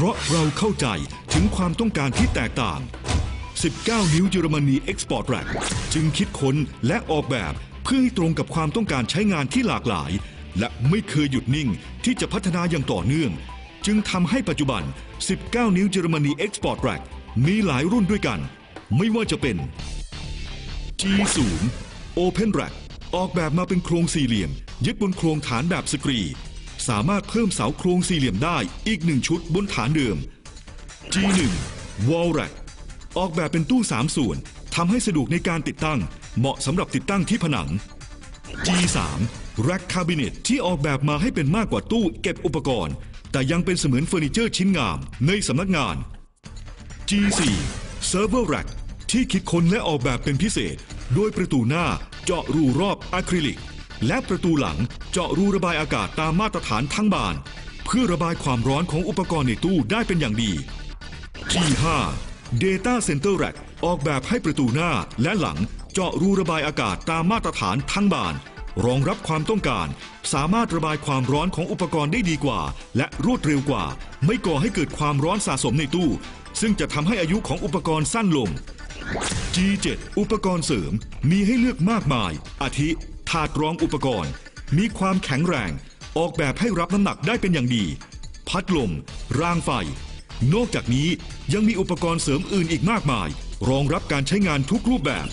เพราะเราเข้าใจถึงความต้องการที่แตกต่าง 19 นิ้วเยอรมนี Export Rack จึงคิดค้นและออกแบบเพื่อให้ตรงกับความต้องการใช้งานที่หลากหลาย และไม่เคยหยุดนิ่งที่จะพัฒนาอย่างต่อเนื่อง จึงทำให้ปัจจุบัน 19 นิ้วเยอรมนี Export Rack มีหลายรุ่นด้วยกัน ไม่ว่าจะเป็น G0 Open Rack ออกแบบมาเป็นโครงสี่เหลี่ยม ยึดบนโครงฐานแบบสกรี สามารถเพิ่มเสาโครงสี่เหลี่ยมได้อีกหนึ่งชุดบนฐานเดิม G1 Wall Rack ออกแบบเป็นตู้ 3 ส่วนทำให้สะดวกในการติดตั้ง เหมาะสำหรับติดตั้งที่ผนัง G3 Rack Cabinet ที่ออกแบบมาให้เป็นมากกว่าตู้เก็บอุปกรณ์ แต่ยังเป็นเสมือนเฟอร์นิเจอร์ชิ้นงามในสำนักงาน G4 Server Rack ที่คิดค้นและออกแบบเป็นพิเศษ โดยประตูหน้าเจาะรูรอบอะคริลิก และประตูหลังเจาะรูระบายอากาศตามมาตรฐานทั้งบาน เพื่อระบายความร้อนของอุปกรณ์ในตู้ได้เป็นอย่างดี G5 Data Center Rack ออกแบบให้ประตูหน้าและหลังเจาะรูระบายอากาศตามมาตรฐานทั้งบาน รองรับความต้องการ สามารถระบายความร้อนของอุปกรณ์ได้ดีกว่า และรวดเร็วกว่า ไม่ก่อให้เกิดความร้อนสะสมในตู้ ซึ่งจะทำให้อายุของอุปกรณ์สั้นลง G7 อุปกรณ์เสริมมีให้เลือกมากมาย อาทิ ถาดรองอุปกรณ์ มีความแข็งแรง ออกแบบให้รับน้ำหนักได้เป็นอย่างดี พัดลม รางไฟ นอกจากนี้ยังมีอุปกรณ์เสริมอื่นอีกมากมาย รองรับการใช้งานทุกรูปแบบ